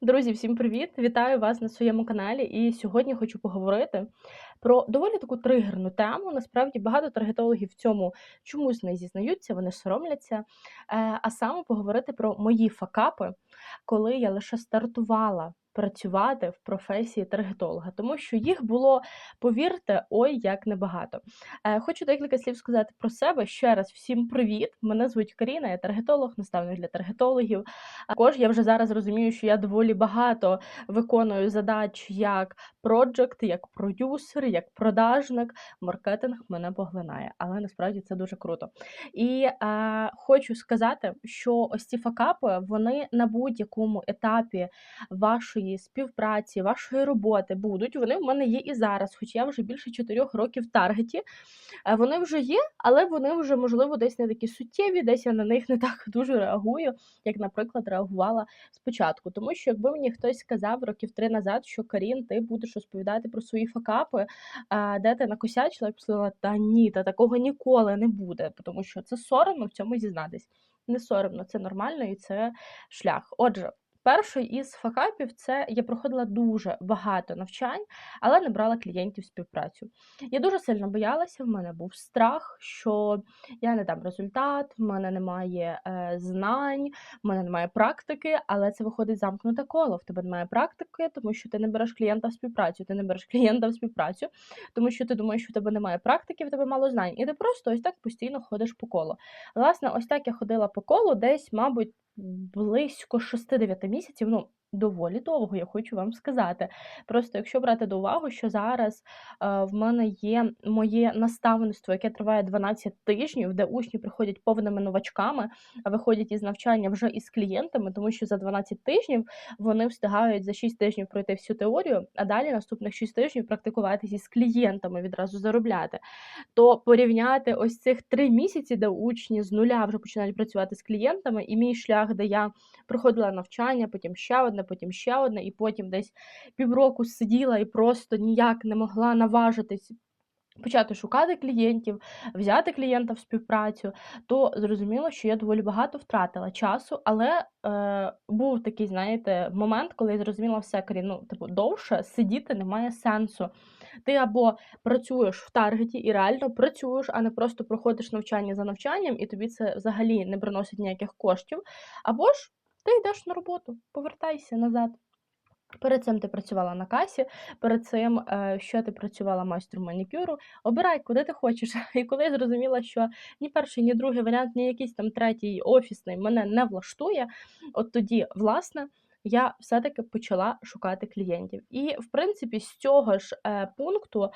Друзі, всім привіт! Вітаю вас на своєму каналі. І сьогодні хочу поговорити про доволі таку тригерну тему. Насправді багато таргетологів в цьому чомусь не зізнаються, вони соромляться. Е, А саме поговорити про мої факапи, коли я лише стартувала працювати в професії таргетолога, тому що їх було, повірте, ой, як небагато. Е, Хочу декілька слів сказати про себе. Ще раз всім привіт! Мене звуть Каріна, я таргетолог, наставник для таргетологів. Також я вже зараз розумію, що я доволі багато виконую задач як проджект, як продюсер, як продажник. Маркетинг мене поглинає, але насправді це дуже круто. І е, хочу сказати, що ось ці факапи вони на будь-якому етапі вашої співпраці, вашої роботи будуть. Вони в мене є і зараз, хоч я вже більше 4 років в таргеті. Е, Вони вже є, але вони вже, можливо, десь не такі суттєві, десь я на них не так дуже реагую, як, наприклад, реагувала спочатку. Тому що якби мені хтось сказав років три назад, що Карін, ти будеш розповідати про свої факапи, де ти накосячила, я б сказала, та ні, та такого ніколи не буде, тому що це соромно в цьому зізнатись. Не соромно, це нормально і це шлях. Отже. Перший із факапів це я проходила дуже багато навчань, але не брала клієнтів співпрацю. Я дуже сильно боялася, в мене був страх, що я не дам результат, в мене немає е, знань, в мене немає практики, але це виходить замкнуте коло. В тебе немає практики, тому що ти не береш клієнта в співпрацю. Ти не береш клієнта в співпрацю, тому що ти думаєш, що в тебе немає практики, в тебе мало знань, і ти просто ось так постійно ходиш по колу. Власне, ось так я ходила по колу, десь, мабуть, близько 6-9 місяців. Ну, доволі довго, я хочу вам сказати. Просто якщо брати до уваги, що зараз е, в мене є моє наставництво, яке триває 12 тижнів, де учні приходять повними новачками, а виходять із навчання вже із клієнтами, тому що за 12 тижнів вони встигають за 6 тижнів пройти всю теорію, а далі наступних 6 тижнів практикуватися із клієнтами, відразу заробляти. То порівняти ось цих 3 місяці, де учні з нуля вже починають працювати з клієнтами, і мій шлях, де я проходила навчання, потім ще одне, потім ще одне, і потім десь півроку сиділа і просто ніяк не могла наважитись. Почати шукати клієнтів, взяти клієнта в співпрацю, то зрозуміло, що я доволі багато втратила часу, але е, був такий, знаєте, момент, коли я зрозуміла все Карін, ну, типу, довше сидіти немає сенсу. Ти або працюєш в таргеті і реально працюєш, а не просто проходиш навчання за навчанням, і тобі це взагалі не приносить ніяких коштів. Або ж ти йдеш на роботу, повертайся назад. Перед цим ти працювала на касі, перед цим е, що ти працювала майстром манікюру. Обирай, куди ти хочеш. І коли я зрозуміла, що ні перший, ні другий варіант, ні якийсь там третій офісний мене не влаштує, от тоді, власне, я все-таки почала шукати клієнтів. І, в принципі, з цього ж е, пункту.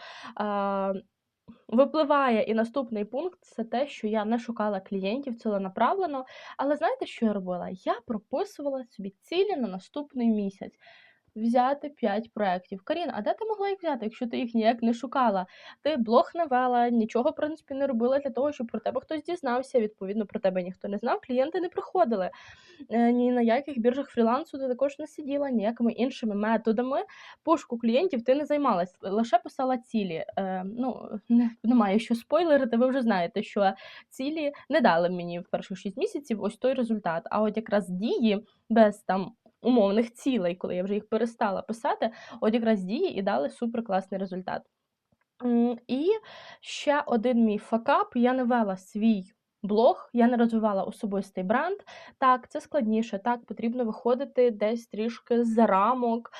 Випливає і наступний пункт це те, що я не шукала клієнтів ціленаправлено. Але знаєте, що я робила? Я прописувала собі цілі на наступний місяць. Взяти 5 проєктів. Карін, а де ти могла їх взяти, якщо ти їх ніяк не шукала? Ти блог не вела, нічого, в принципі, не робила для того, щоб про тебе хтось дізнався. Відповідно, про тебе ніхто не знав, клієнти не приходили. Е, Ні на яких біржах фрілансу ти також не сиділа, ніякими іншими методами пошуку клієнтів ти не займалась, лише писала цілі. Е, Ну, не, немає що спойлерити, ви вже знаєте, що цілі не дали мені в перших 6 місяців ось той результат. А от якраз дії без там умовних цілей, коли я вже їх перестала писати, от якраз дії і дали суперкласний результат. І ще один мій факап: я не вела свій блог, я не розвивала особистий бренд. Так, це складніше, так, потрібно виходити десь трішки за рамок.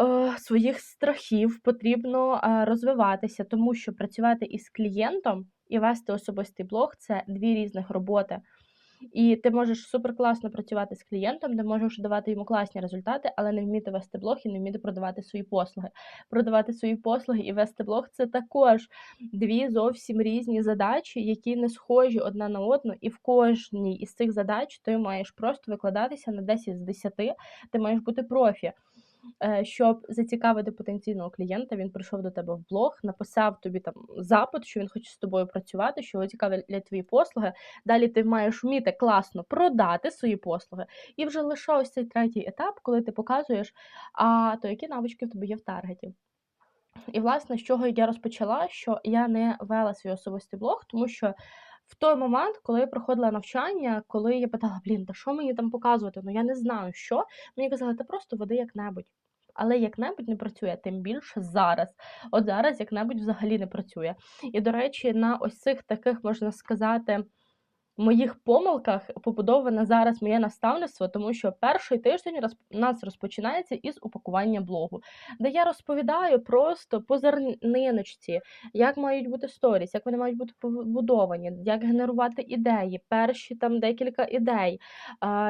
е, Своїх страхів потрібно е, розвиватися, тому що працювати із клієнтом і вести особистий блог це дві різних роботи. І ти можеш суперкласно працювати з клієнтом, ти можеш давати йому класні результати, але не вміти вести блог і не вміти продавати свої послуги. Продавати свої послуги і вести блог це також дві зовсім різні задачі, які не схожі одна на одну, і в кожній із цих задач ти маєш просто викладатися на 10 з 10, ти маєш бути профі. Е, щоб зацікавити потенційного клієнта, він прийшов до тебе в блог, написав тобі там запит, що він хоче з тобою працювати, що його цікавлять твої послуги. Далі ти маєш вміти класно продати свої послуги. І вже лише ось цей третій етап, коли ти показуєш, а то які навички в тебе є в таргеті. І, власне, з чого я розпочала, що я не вела свій особистий блог, тому що В той момент, коли я проходила навчання, коли я питала: "Блін, та що мені там показувати? Ну я не знаю що". Мені казали: "Та просто веди як-небудь". Але як-небудь не працює, тим більше зараз. От зараз як-небудь взагалі не працює. І, до речі, на ось цих таких, можна сказати, моїх помилках побудоване зараз моє наставництво, тому що перший тиждень роз... нас розпочинається із упакування блогу, де я розповідаю просто по зерниночці, як мають бути сторіс, як вони мають бути побудовані, як генерувати ідеї, перші там декілька ідей,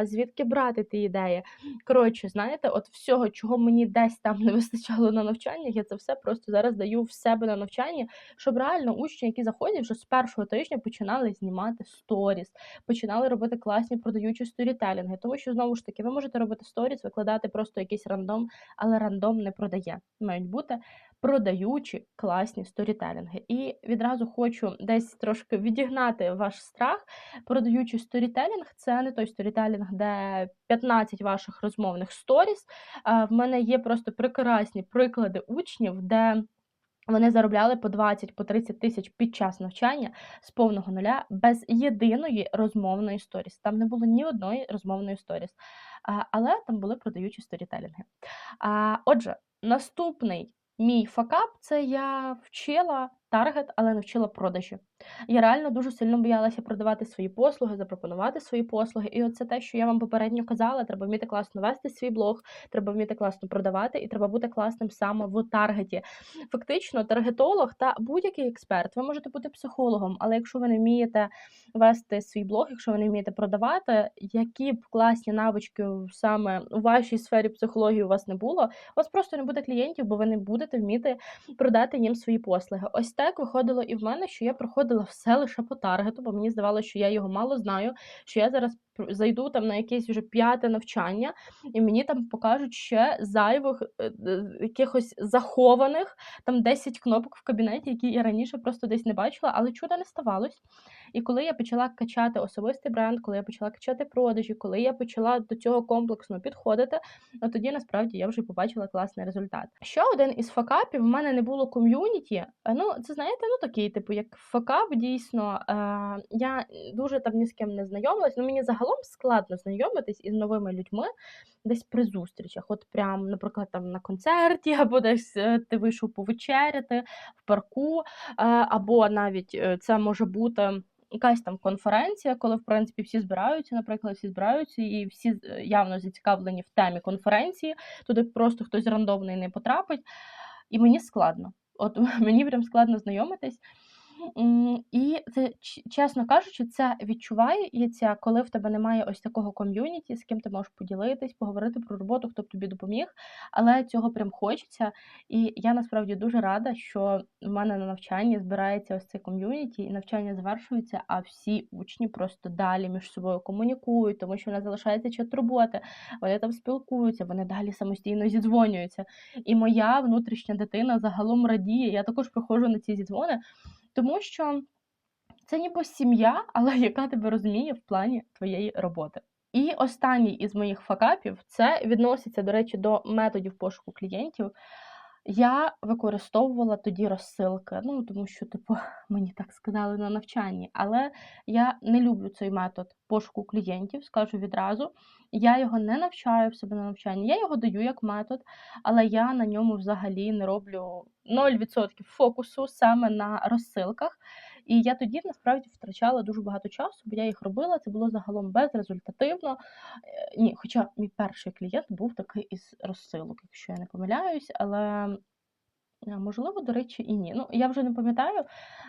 звідки брати ті ідеї. Коротше, знаєте, от всього, чого мені десь там не вистачало на навчаннях, я це все просто зараз даю в себе на навчання, щоб реально учні, які заходять, вже з першого тижня починали знімати сторіс сторіс, починали робити класні продаючі сторітелінги. Тому що, знову ж таки, ви можете робити сторіс, викладати просто якийсь рандом, але рандом не продає. Мають бути продаючі класні сторітелінги. І відразу хочу десь трошки відігнати ваш страх. Продаючий сторітелінг це не той сторітелінг, де 15 ваших розмовних сторіс. В мене є просто прекрасні приклади учнів, де. Вони заробляли по 20 по 30 тисяч під час навчання з повного нуля без єдиної розмовної сторіс. Там не було ні одної розмовної сторіс, але там були продаючі сторітелінги. Отже, наступний мій факап це я вчила таргет, але не вчила продажі. Я реально дуже сильно боялася продавати свої послуги, запропонувати свої послуги. І оце те, що я вам попередньо казала, треба вміти класно вести свій блог, треба вміти класно продавати, і треба бути класним саме в таргеті. Фактично, таргетолог та будь-який експерт, ви можете бути психологом, але якщо ви не вмієте вести свій блог, якщо ви не вмієте продавати, які б класні навички саме у вашій сфері психології у вас не було, у вас просто не буде клієнтів, бо ви не будете вміти продати їм свої послуги. Ось так виходило і в мене, що я проходила все лише по таргету, бо мені здавалося, що я його мало знаю, що я зараз зайду там на якесь вже п'яте навчання, і мені там покажуть ще зайвих е, якихось захованих там 10 кнопок в кабінеті, які я раніше просто десь не бачила, але чуда не ставалось. І коли я почала качати особистий бренд, коли я почала качати продажі, коли я почала до цього комплексно підходити, от тоді насправді я вже побачила класний результат. Ще один із факапів в мене не було ком'юніті. Е, ну, це знаєте, ну такий, типу, як факап, дійсно. Е, Я дуже там ні з ким не знайомилась. Ну мені загалом складно знайомитись із новими людьми десь при зустрічах. От прям, наприклад, там на концерті, або десь е, ти вийшов повечеряти в парку, е, або навіть це може бути якась там конференція, коли, в принципі, всі збираються, наприклад, всі збираються, і всі е, явно зацікавлені в темі конференції, туди просто хтось рандомний не потрапить. І мені складно. От мені прям складно знайомитись. І це, чесно кажучи, це відчувається, коли в тебе немає ось такого ком'юніті, з ким ти можеш поділитись, поговорити про роботу, хто б тобі допоміг. Але цього прям хочеться. І я насправді дуже рада, що в мене на навчанні збирається ось цей ком'юніті, і навчання завершується, а всі учні просто далі між собою комунікують, тому що в нас залишається чат роботи, вони там спілкуються, вони далі самостійно зідзвонюються. І моя внутрішня дитина загалом радіє. Я також приходжу на ці зідзвони. Тому що це ніби сім'я, але яка тебе розуміє в плані твоєї роботи. І останній із моїх факапів це відноситься, до речі, до методів пошуку клієнтів. Я використовувала тоді розсилки, ну тому що, типу, мені так сказали на навчанні. Але я не люблю цей метод пошуку клієнтів, скажу відразу. Я його не навчаю в себе на навчанні. Я його даю як метод, але я на ньому взагалі не роблю 0% фокусу саме на розсилках. І я тоді насправді втрачала дуже багато часу, бо я їх робила. Це було загалом безрезультативно. Е, ні, Хоча мій перший клієнт був такий із розсилок, якщо я не помиляюсь, але Можливо, до речі, і ні. Ну, я вже не пам'ятаю,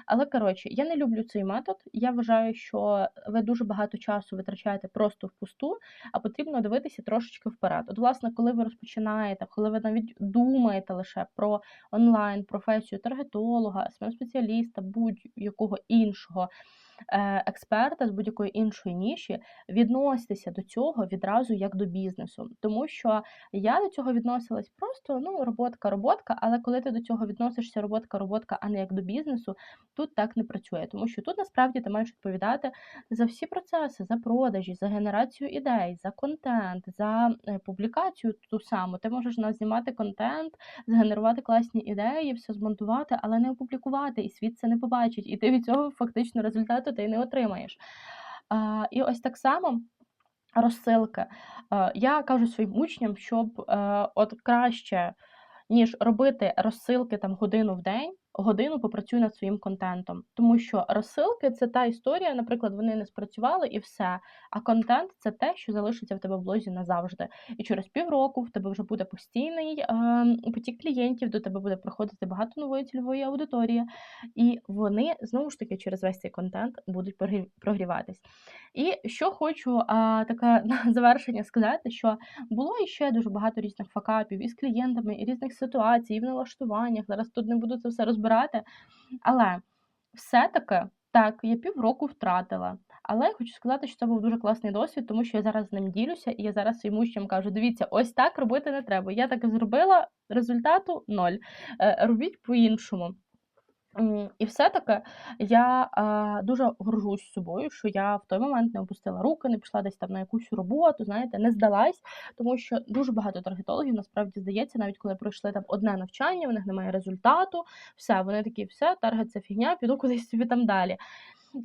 але коротше, я не люблю цей метод. Я вважаю, що ви дуже багато часу витрачаєте просто впусту, а потрібно дивитися трошечки вперед. От, власне, коли ви розпочинаєте, коли ви навіть думаєте лише про онлайн професію таргетолога, спеціаліста, будь-якого іншого. Е, експерта з будь-якої іншої ніші відноситися до цього відразу як до бізнесу. Тому що я до цього відносилась просто ну, роботка-роботка, але коли ти до цього відносишся роботка-роботка, а не як до бізнесу, тут так не працює. Тому що тут насправді ти маєш відповідати за всі процеси, за продажі, за генерацію ідей, за контент, за е, публікацію ту саму. Ти можеш знімати контент, згенерувати класні ідеї, все змонтувати, але не опублікувати, і світ це не побачить. І ти від цього фактично результат результату ти не отримаєш. І ось так само. Розсилки. Я кажу своїм учням, щоб е, от краще, ніж робити розсилки там годину в день, годину попрацюй над своїм контентом. Тому що розсилки це та історія, наприклад, вони не спрацювали і все. А контент це те, що залишиться в тебе в блозі назавжди. І через півроку в тебе вже буде постійний е, потік клієнтів, до тебе буде приходити багато нової цільової аудиторії, і вони знову ж таки через весь цей контент будуть прогрів- прогріватись. І що хочу а, таке на завершення сказати, що було іще дуже багато різних факапів із клієнтами, і різних ситуацій, і в налаштуваннях. Зараз тут не буду це все розбирати. Але все-таки так, я півроку втратила. Але я хочу сказати, що це був дуже класний досвід, тому що я зараз з ним ділюся, і я зараз своїм учням кажу: дивіться, ось так робити не треба. Я так і зробила, результату ноль. Е, Робіть по-іншому. І все-таки я е, дуже горжусь собою, що я в той момент не опустила руки, не пішла десь там на якусь роботу, знаєте, не здалась, тому що дуже багато таргетологів насправді здається, навіть коли пройшли там одне навчання, в них немає результату, все, вони такі, все, таргет це фігня, піду кудись собі там далі.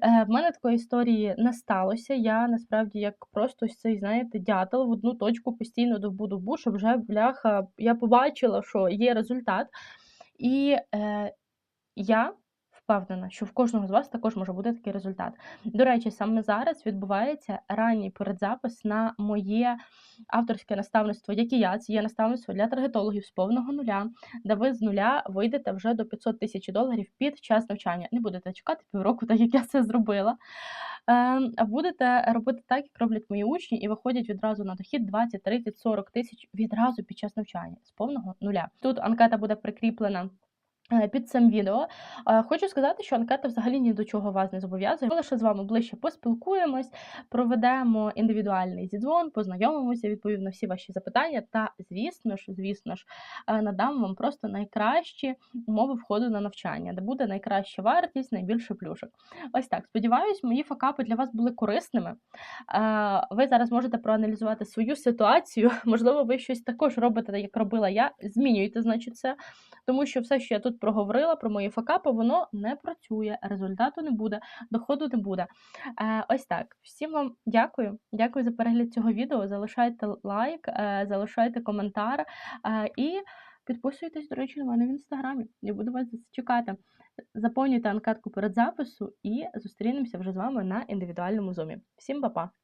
Е, В мене такої історії не сталося. Я насправді як просто ось цей, знаєте, дятел в одну точку постійно довбу-довбу, щоб вже бляха, я побачила, що є результат. І е, я впевнена, що в кожного з вас також може бути такий результат. До речі, саме зараз відбувається ранній передзапис на моє авторське наставництво, як і я. Це є наставництво для таргетологів з повного нуля, де ви з нуля вийдете вже до 500 тисяч доларів під час навчання. Не будете чекати півроку, так як я це зробила. Ем, А будете робити так, як роблять мої учні, і виходять відразу на дохід 20, 30, 40 тисяч відразу під час навчання з повного нуля. Тут анкета буде прикріплена. Е, Під цим відео Е, хочу сказати, що анкета взагалі ні до чого вас не зобов'язує. Ми лише з вами ближче поспілкуємось, проведемо індивідуальний зідзвон, познайомимося, відповім на всі ваші запитання. Та, звісно ж, звісно ж, е, надам вам просто найкращі умови входу на навчання, де буде найкраща вартість, найбільше плюшок. Ось так. Сподіваюсь, мої факапи для вас були корисними. Ви зараз можете проаналізувати свою ситуацію. Можливо, ви щось також робите, як робила я. Змінюйте, значить, це. Тому що все, що я проговорила про мої факапи, воно не працює, результату не буде, доходу не буде. Е, ось так. Всім вам дякую. Дякую за перегляд цього відео. Залишайте лайк, е, залишайте коментар е, і підписуйтесь, до речі, на мене в інстаграмі. Я буду вас чекати. Заповнюйте анкетку перед запису і зустрінемося вже з вами на індивідуальному зумі. Всім па-па!